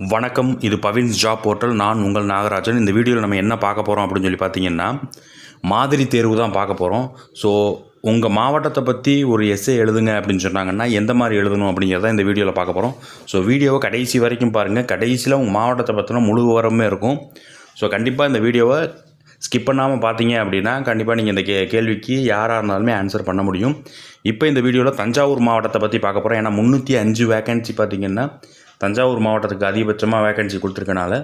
வணக்கம் இது பவின்ஸ் job portal. நான் உங்கள் நாகராஜன். இந்த வீடியோவில் நம்ம என்ன பார்க்க போகிறோம் அப்படின்னு சொல்லி பார்த்தீங்கன்னா மாதிரி தேர்வு தான் பார்க்க போகிறோம் ஸோ உங்கள் மாவட்டத்தை பற்றி ஒரு எஸ்ஸே எழுதுங்க அப்படின்னு சொன்னாங்கன்னா எந்த மாதிரி எழுதணும் அப்படிங்கிறத இந்த வீடியோவில் பார்க்க போகிறோம் ஸோ வீடியோவை கடைசி வரைக்கும் பாருங்கள் கடைசியில் உங்கள் மாவட்டத்தை பற்றின முழு விவரமே இருக்கும். ஸோ கண்டிப்பாக இந்த வீடியோவை ஸ்கிப் பண்ணாமல் பார்த்தீங்க அப்படின்னா கண்டிப்பாக நீங்கள் இந்த கே கேள்விக்கு யாராக இருந்தாலுமே ஆன்சர் பண்ண முடியும். இப்போ இந்த வீடியோவில் தஞ்சாவூர் மாவட்டத்தை பற்றி பார்க்க போகிறோம் ஏன்னா முந்நூற்றி அஞ்சு வேகன்சி பார்த்தீங்கன்னா தஞ்சாவூர் மாவட்டத்துக்கு அதிகபட்சமாக வேகன்சி கொடுத்துருக்கனால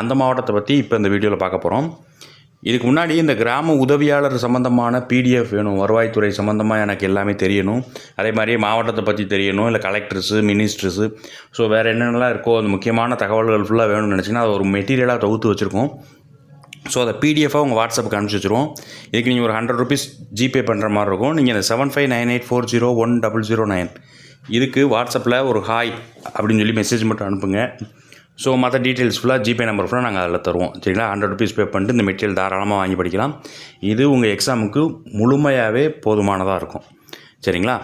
அந்த மாவட்டத்தை பற்றி இப்போ இந்த வீடியோவில் பார்க்க போகிறோம் இதுக்கு முன்னாடி இந்த கிராம உதவியாளர் சம்மந்தமான பிடிஎஃப் வேணும் வருவாய்த்துறை சம்மந்தமாக எனக்கு எல்லாமே தெரியணும். அதே மாதிரியே மாவட்டத்தை பற்றி தெரியணும் இல்லை கலெக்டர்ஸு மினிஸ்டர்ஸு ஸோ வேறு என்னென்னலாம் இருக்கோ அந்த முக்கியமான தகவல்கள் ஃபுல்லாக வேணும்னு நினச்சிங்கன்னா அது ஒரு மெட்டீரியலாக தொகுத்து வச்சுருக்கோம். ஸோ அதை பிடிஎஃபாக உங்கள் வாட்ஸ்அப்புக்கு அனுப்பிச்சி வச்சுருவோம். இதுக்கு நீங்கள் ஒரு ஹண்ட்ரட் ருபீஸ் ஜிபே பண்ணுற மாதிரி இருக்கும். நீங்கள் இந்த seven five nine eight four zero one double zero nine இதுக்கு வாட்ஸ்அப்பில் ஒரு ஹாய் அப்படின்னு சொல்லி மெசேஜ் மட்டும் அனுப்புங்க. ஸோ மற்ற டீட்டெயில்ஸ் ஃபுல்லாக ஜிபே நம்பர் ஃபுல்லாக நாங்கள் அதில் தருவோம். சரிங்களா? ஹண்ட்ரட் ருபீஸ் பே பண்ணிட்டு இந்த மெட்டீரியல் தாராளமாக வாங்கி படிக்கலாம். இது உங்கள் எக்ஸாமுக்கு முழுமையாகவே போதுமானதாக இருக்கும். சரிங்களா?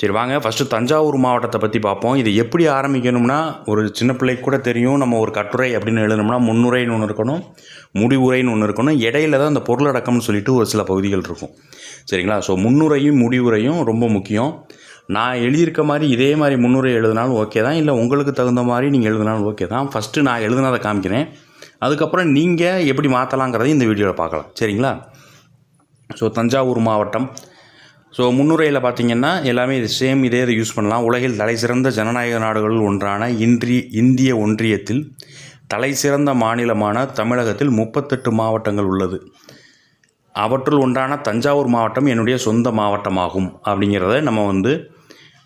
சரி வாங்க. ஃபஸ்ட்டு தஞ்சாவூர் மாவட்டத்தை பற்றி பார்ப்போம். இது எப்படி ஆரம்பிக்கணும்னா ஒரு சின்ன பிள்ளைக்கு கூட தெரியும். நம்ம ஒரு கட்டுரை அப்படின்னு எழுதணும்னா முன்னுரைன்னு ஒன்று இருக்கணும் முடிவுரைன்னு ஒன்று இருக்கணும். இடையில தான் அந்த பொருளடக்கம்னு சொல்லிட்டு ஒரு சில பகுதிகள் இருக்கும். சரிங்களா? ஸோ முன்னுரையும் முடிவுரையும் ரொம்ப முக்கியம். நான் எழுதியிருக்க மாதிரி இதே மாதிரி முன்னுரை எழுதினாலும் ஓகே தான். இல்லை உங்களுக்கு தகுந்த மாதிரி நீங்கள் எழுதினாலும் ஓகே தான். ஃபஸ்ட்டு நான் எழுதுனதை காமிக்கிறேன். அதுக்கப்புறம் நீங்கள் எப்படி மாற்றலாங்கிறதையும் இந்த வீடியோவில் பார்க்கலாம். சரிங்களா? ஸோ தஞ்சாவூர் மாவட்டம். ஸோ முன்னுரையில் பார்த்தீங்கன்னா எல்லாமே இது சேம் இதே இதை யூஸ் பண்ணலாம். உலகில் தலைசிறந்த ஜனநாயக நாடுகளில் ஒன்றான இன்றி இந்திய ஒன்றியத்தில் தலைசிறந்த மாநிலமான தமிழகத்தில் முப்பத்தெட்டு மாவட்டங்கள் உள்ளது. அவற்றுள் ஒன்றான தஞ்சாவூர் மாவட்டம் என்னுடைய சொந்த மாவட்டமாகும். அப்படிங்கிறத நம்ம வந்து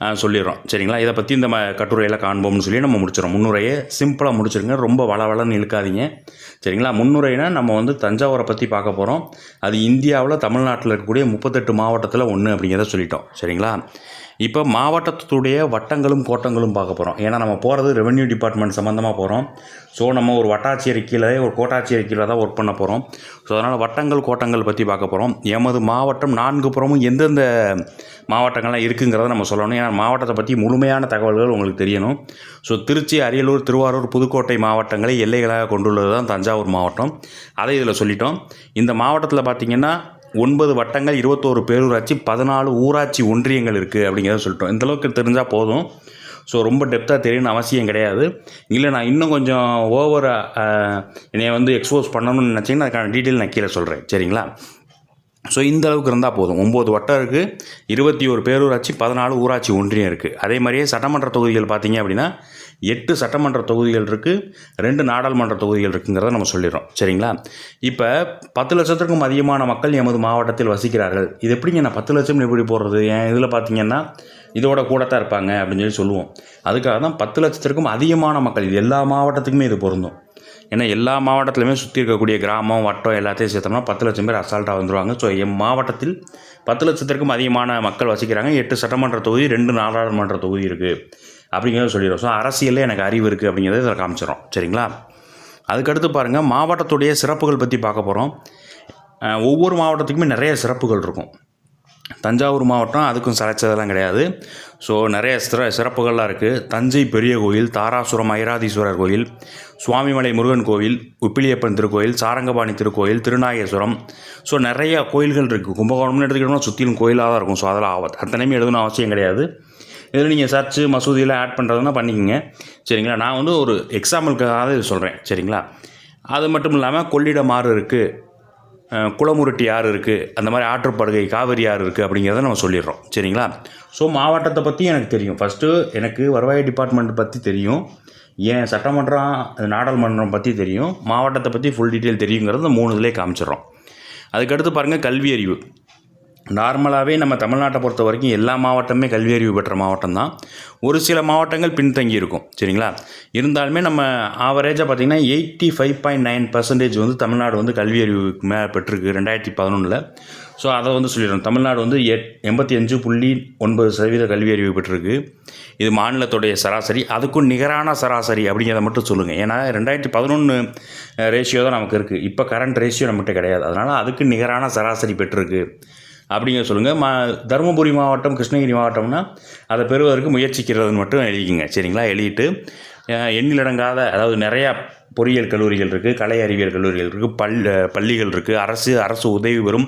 சொல்லிடுறோம். சரிங்களா? இதை பற்றி இந்த ம கட்டுரையில் காண்போம்னு சொல்லி நம்ம முடிச்சிடறோம். முன்னுரையை சிம்பிளாக முடிச்சிருங்க. ரொம்ப வளவளன்னு இழுக்காதீங்க. சரிங்களா? முன்னுரைனா நம்ம வந்து தஞ்சாவூரை பற்றி பார்க்க போகிறோம் அது இந்தியாவில் தமிழ்நாட்டில் இருக்கக்கூடிய முப்பத்தெட்டு மாவட்டத்தில் ஒன்று அப்படிங்கிறத சொல்லிட்டோம். சரிங்களா? இப்போ மாவட்டத்துடைய வட்டங்களும் கோட்டங்களும் பார்க்க போகிறோம் ஏன்னா நம்ம போகிறது ரெவென்யூ டிபார்ட்மெண்ட் சம்மந்தமாக போகிறோம் ஸோ நம்ம ஒரு வட்டாட்சியர் கீழே ஒரு கோட்டாட்சியர் கீழே தான் ஒர்க் பண்ண போகிறோம் ஸோ அதனால் வட்டங்கள் கோட்டங்கள் பற்றி பார்க்க போகிறோம் எமது மாவட்டம் நான்கு புறமும் எந்தெந்த மாவட்டங்கள்லாம் இருக்குங்கிறத நம்ம சொல்லணும். ஏன்னா மாவட்டத்தை பற்றி முழுமையான தகவல்கள் உங்களுக்கு தெரியணும். ஸோ திருச்சி அரியலூர் திருவாரூர் புதுக்கோட்டை மாவட்டங்களை எல்லைகளாக கொண்டுள்ளது தான் தஞ்சாவூர் மாவட்டம். அதை இதில் சொல்லிட்டோம். இந்த மாவட்டத்தில் பார்த்திங்கன்னா ஒன்பது வட்டங்கள் இருபத்தோரு பேரூராட்சி பதினாலு ஊராட்சி ஒன்றியங்கள் இருக்குது அப்படிங்கிறத சொல்லிட்டோம். இந்த அளவுக்கு தெரிஞ்சால் போதும். ஸோ ரொம்ப டெப்த்தாக தெரியணும்னு அவசியம் கிடையாது. இல்லை நான் இன்னும் கொஞ்சம் ஓவராக என்னை வந்து எக்ஸ்போஸ் பண்ணணும்னு நினச்சிங்கன்னா அதுக்கான டீட்டெயில் நான் கீழே சொல்கிறேன் சரிங்களா? ஸோ இந்த அளவுக்கு இருந்தால் போதும். ஒம்பது வட்டம் இருக்குது இருபத்தி ஒரு பேரூராட்சி பதினாலு ஊராட்சி ஒன்றியம் இருக்குது அதே மாதிரியே சட்டமன்ற தொகுதிகள் பார்த்தீங்க அப்படின்னா எட்டு சட்டமன்ற தொகுதிகள் இருக்குது ரெண்டு நாடாளுமன்ற தொகுதிகள் இருக்குங்கிறத நம்ம சொல்லிடுறோம். சரிங்களா? இப்போ பத்து லட்சத்திற்கும் அதிகமான மக்கள் எமது மாவட்டத்தில் வசிக்கிறார்கள். இது எப்படிங்க நான் பத்து லட்சம் எப்படி போடுறது? என் இதில் பார்த்தீங்கன்னா இதோட கூட தான் இருப்பாங்க அப்படின்னு சொல்லி சொல்லுவோம். அதுக்காக தான் பத்து லட்சத்திற்கும் அதிகமான மக்கள் இது எல்லா மாவட்டத்துக்குமே இது பொருந்தும். ஏன்னா எல்லா மாவட்டத்திலுமே சுற்றி இருக்கக்கூடிய கிராமம் வட்டம் எல்லாத்தையும் சேர்த்தோம்னா பத்து லட்சம் பேர் அசால்ட்டாக வந்துடுவாங்க ஸோ எம் மாவட்டத்தில் பத்து லட்சத்திற்கும் அதிகமான மக்கள் வசிக்கிறாங்க. எட்டு சட்டமன்ற தொகுதி ரெண்டு நாடாளுமன்ற தொகுதி இருக்குது அப்படிங்கிறத சொல்லிடுறோம். ஸோ அரசியலில் எனக்கு அறிவு இருக்குது அப்படிங்கிறத இதில் காமிச்சிடும் சரிங்களா? அதுக்கடுத்து பாருங்கள் மாவட்டத்துடைய சிறப்புகள் பற்றி பார்க்க போகிறோம் ஒவ்வொரு மாவட்டத்துக்குமே நிறைய சிறப்புகள் இருக்கும். தஞ்சாவூர் மாவட்டம் அதுக்கும் சிலைச்சதெல்லாம் கிடையாது. ஸோ நிறைய சிற சிறப்புகள்லாம் இருக்குது தஞ்சை பெரிய கோயில் தாராசுரம் ஐராதீஸ்வரர் கோயில் சுவாமிமலை முருகன் கோயில் உப்பிலியப்பன் திருக்கோயில் சாரங்கபாணி திருக்கோயில் திருநாகேஸ்வரம். ஸோ நிறைய கோயில்கள் இருக்குது கும்பகோணம்னு எடுத்துக்கிட்டோம்னா சுற்றிலும் கோயிலாக தான் இருக்கும். ஸோ அதில் ஆவ- அத்தனையுமே எழுதணும் அவசியம் கிடையாது. இதில் நீங்கள் சர்ச்சு மசூதியெலாம் ஆட் பண்ணுறதுனா பண்ணிக்கோங்க. சரிங்களா? நான் வந்து ஒரு எக்ஸாம்பிளுக்காக இது சொல்கிறேன் சரிங்களா? அது மட்டும் இல்லாமல் கொள்ளிடம் ஆறு இருக்குது குளமுருட்டி ஆறு இருக்குது அந்த மாதிரி ஆற்றுப்படுகை காவிரி ஆறு இருக்குது அப்படிங்கிறத நம்ம சொல்லிடுறோம். சரிங்களா? ஸோ மாவட்டத்தை பற்றி எனக்கு தெரியும். ஃபஸ்ட்டு எனக்கு வருவாய் டிபார்ட்மெண்ட் பற்றி தெரியும். ஏன் சட்டமன்றம் நாடாளுமன்றம் பற்றி தெரியும். மாவட்டத்தை பற்றி ஃபுல் டீட்டெயில் தெரியுங்கிறது மூணு இதிலே காமிச்சிடுறோம். அதுக்கடுத்து பாருங்கள் கல்வி அறிவு நார்மலாகவே நம்ம தமிழ்நாட்டை பொறுத்த வரைக்கும் எல்லா மாவட்டமே கல்வி அறிவு பெற்ற மாவட்டம் தான் ஒரு சில மாவட்டங்கள் பின்தங்கி இருக்கும் சரிங்களா? இருந்தாலுமே நம்ம ஆவரேஜாக பார்த்திங்கன்னா eighty five point nine percentage வந்து தமிழ்நாடு வந்து கல்வி அறிவுக்கு மே பெற்றிருக்கு ரெண்டாயிரத்தி பதினொன்றில் ஸோ அதை வந்து சொல்லிடுறோம் தமிழ்நாடு வந்து எட் எண்பத்தி அஞ்சு புள்ளி ஒன்பது சதவீத கல்வி அறிவு பெற்றிருக்கு. இது மாநிலத்துடைய சராசரி. அதுக்கும் நிகரான சராசரி அப்படிங்கிறத மட்டும் சொல்லுங்கள் ஏன்னா ரெண்டாயிரத்தி பதினொன்று ரேஷியோ தான் நமக்கு இருக்குது இப்போ கரண்ட் ரேஷியோ நம்மகிட்ட கிடையாது. அதனால் அதுக்கு நிகரான சராசரி பெற்றிருக்கு. அப்படிங்க சொல்லுங்கள் மா தருமபுரி மாவட்டம் கிருஷ்ணகிரி மாவட்டம்னா அதை பெறுவதற்கு முயற்சிக்கிறதுன்னு மட்டும் எழுதிக்கங்க. சரிங்களா? எழுதிட்டு எண்ணிலடங்காத அதாவது நிறையா பொறியியல் கல்லூரிகள் இருக்குது கலை அறிவியல் கல்லூரிகள் இருக்குது பல் பள்ளிகள் இருக்குது அரசு அரசு உதவி பெறும்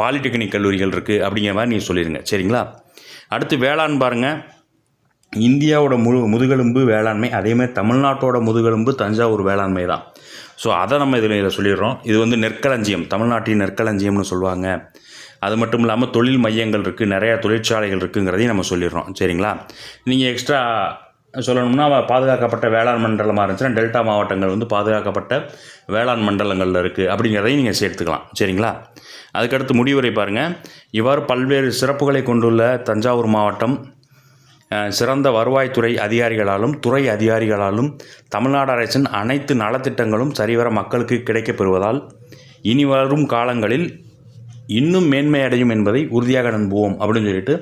பாலிடெக்னிக் கல்லூரிகள் இருக்குது அப்படிங்கிற மாதிரி நீங்கள் சொல்லிடுங்க சரிங்களா? அடுத்து வேளாண் பாருங்கள் இந்தியாவோட முழு முதுகெலும்பு வேளாண்மை அதேமாதிரி தமிழ்நாட்டோட முதுகெலும்பு தஞ்சாவூர் வேளாண்மை தான். ஸோ அதை நம்ம இதில் இதில் சொல்லிடுறோம். இது வந்து நெற்களஞ்சியம் தமிழ்நாட்டின் நெற்களஞ்சியம்னு சொல்லுவாங்க. அது மட்டும் இல்லாமல் தொழில் மையங்கள் இருக்குது நிறையா தொழிற்சாலைகள் இருக்குங்கிறதையும் நம்ம சொல்லிடுறோம். சரிங்களா? நீங்கள் எக்ஸ்ட்ரா சொல்லணும்னா பாதுகாக்கப்பட்ட வேளாண் மண்டலமாக இருந்துச்சுன்னா டெல்டா மாவட்டங்கள் வந்து பாதுகாக்கப்பட்ட வேளாண் மண்டலங்களில் இருக்குது அப்படிங்கிறதையும் நீங்கள் சேர்த்துக்கலாம். சரிங்களா? அதுக்கடுத்து முடிவுரை பாருங்கள் இவ்வாறு பல்வேறு சிறப்புகளை கொண்டுள்ள தஞ்சாவூர் மாவட்டம் சிறந்த வருவாய்த்துறை அதிகாரிகளாலும் துறை அதிகாரிகளாலும் தமிழ்நாடு அரசின் அனைத்து நலத்திட்டங்களும் சரிவர மக்களுக்கு கிடைக்கப் பெறுவதால் இனி வரும் காலங்களில் இன்னும் மேன்மை அடையும் என்பதை உறுதியாக நம்புவோம் அப்படின்னு சொல்லிட்டு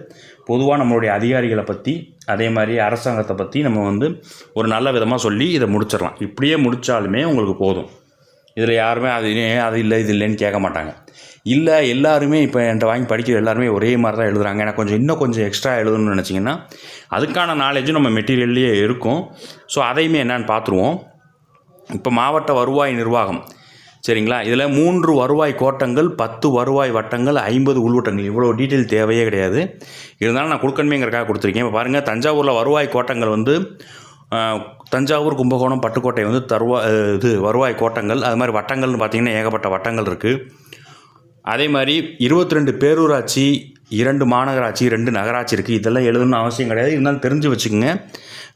பொதுவாக நம்மளுடைய அதிகாரிகளை பற்றி அதே மாதிரி அரசாங்கத்தை பற்றி நம்ம வந்து ஒரு நல்ல விதமாக சொல்லி இதை முடிச்சிடலாம். இப்படியே முடித்தாலுமே உங்களுக்கு போதும். இதில் யாருமே அது ஏன் அது இல்லை இது இல்லைன்னு கேட்க மாட்டாங்க. இல்லை எல்லாருமே இப்போ என்கிட்ட வாங்கி படிக்கிற எல்லாருமே ஒரே மாதிரி தான் எழுதுறாங்க. எனக்கு கொஞ்சம் இன்னும் கொஞ்சம் எக்ஸ்ட்ரா எழுதணும்னு நினச்சிங்கன்னா அதுக்கான நாலேஜும் நம்ம மெட்டீரியல்லையே இருக்கும். ஸோ அதையுமே என்னென்னு பார்த்துருவோம். இப்போ மாவட்ட வருவாய் நிர்வாகம் சரிங்களா? இதில் மூன்று வருவாய் கோட்டங்கள் பத்து வருவாய் வட்டங்கள் ஐம்பது உள்வட்டங்கள். இவ்வளோ டீட்டெயில் தேவையே கிடையாது. இருந்தாலும் நான் கொடுக்கணுமேங்கிறக்காக கொடுத்துருக்கேன். இப்போ பாருங்கள் தஞ்சாவூரில் வருவாய் கோட்டங்கள் வந்து தஞ்சாவூர் கும்பகோணம் பட்டுக்கோட்டை வந்து தருவா இது வருவாய் கோட்டங்கள். அது மாதிரி வட்டங்கள்னு பார்த்திங்கன்னா ஏகப்பட்ட வட்டங்கள் இருக்குது அதே மாதிரி இருபத்தி ரெண்டு பேரூராட்சி இரண்டு மாநகராட்சி ரெண்டு நகராட்சி இருக்குது இதெல்லாம் எழுதணும்னு அவசியம் கிடையாது. இருந்தாலும் தெரிஞ்சு வச்சுக்கோங்க.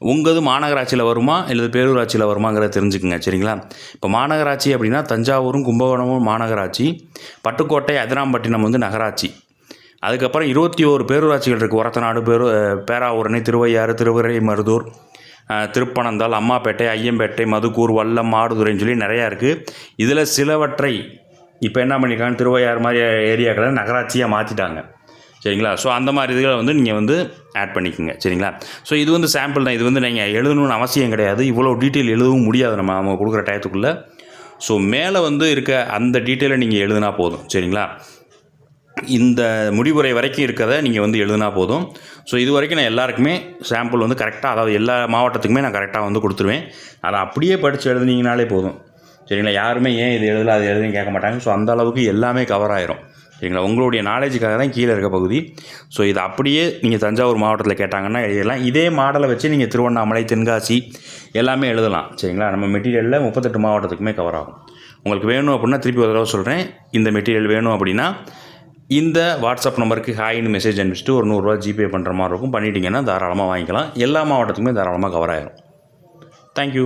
உங்களது மாநகராட்சியில் வருமா இல்லை பேரூராட்சியில் வருமாங்கிறத தெரிஞ்சுக்குங்க சரிங்களா? இப்போ மாநகராட்சி அப்படின்னா தஞ்சாவூரும் கும்பகோணமும் மாநகராட்சி பட்டுக்கோட்டை அதிராம்பட்டினம் வந்து நகராட்சி. அதுக்கப்புறம் இருபத்தி ஓரு பேரூராட்சிகள் இருக்குது ஒரத்தநாடு பேரு பேராவூரணி திருவையாறு திருவிரைமருதூர் மருதூர் திருப்பனந்தாள் அம்மாப்பேட்டை ஐயம்பேட்டை மதுக்கூர் வல்லம் மாடுதுறைன்னு சொல்லி நிறையா இருக்குது இதில் சிலவற்றை இப்போ என்ன பண்ணியிருக்காங்க திருவையாறு மாதிரி ஏரியாக்களை நகராட்சியாக மாற்றிட்டாங்க சரிங்களா? ஸோ அந்த மாதிரி இதுகளை வந்து நீங்கள் வந்து ஆட் பண்ணிக்கோங்க. சரிங்களா? ஸோ இது வந்து சாம்பிள் தான். இது வந்து நீங்கள் எழுதணும்னு அவசியம் கிடையாது. இவ்வளோ டீட்டெயில் எழுதவும் முடியாது. நம்ம அவங்க கொடுக்குற டயத்துக்குள்ளே. ஸோ மேலே வந்து இருக்க அந்த டீட்டெயிலை நீங்கள் எழுதுனா போதும். சரிங்களா? இந்த முடிவுரை வரைக்கும் இருக்கிறத நீங்கள் வந்து எழுதுனா போதும். ஸோ இது வரைக்கும் நான் எல்லாருக்குமே சாம்பிள் வந்து கரெக்டாக அதாவது எல்லா மாவட்டத்துக்குமே நான் கரெக்டாக வந்து கொடுத்துருவேன். அதை அப்படியே படித்து எழுதுனீங்கனாலே போதும். சரிங்களா? யாருமே ஏன் இது எழுதல அது எழுதுன்னு கேட்க மாட்டாங்க. ஸோ அந்த அளவுக்கு எல்லாமே கவர் ஆயிரும். சரிங்களா? உங்களுடைய நாலேஜுக்காக தான் கீழே இருக்க பகுதி. ஸோ இது அப்படியே நீங்கள் தஞ்சாவூர் மாவட்டத்தில் கேட்டாங்கன்னா எழுதலாம் இதே மாடலை வச்சு நீங்கள் திருவண்ணாமலை தென்காசி எல்லாமே எழுதலாம். சரிங்களா? நம்ம மெட்டீரியலில் முப்பத்தெட்டு மாவட்டத்துக்குமே கவர் ஆகும். உங்களுக்கு வேணும் அப்படின்னா திருப்பி ஒரு தடவை சொல்கிறேன் இந்த மெட்டீரியல் வேணும் அப்படின்னா இந்த வாட்ஸ்அப் நம்பருக்கு ஹாய்னு மெசேஜ் அனுப்பிச்சிட்டு ஒரு நூறுரூவா ஜிபே பண்ணுற மாதிரி இருக்கும். பண்ணிட்டீங்கன்னா தாராளமாக வாங்கிக்கலாம். எல்லா மாவட்டத்துக்குமே தாராளமாக கவர் ஆயிரும். தேங்க்யூ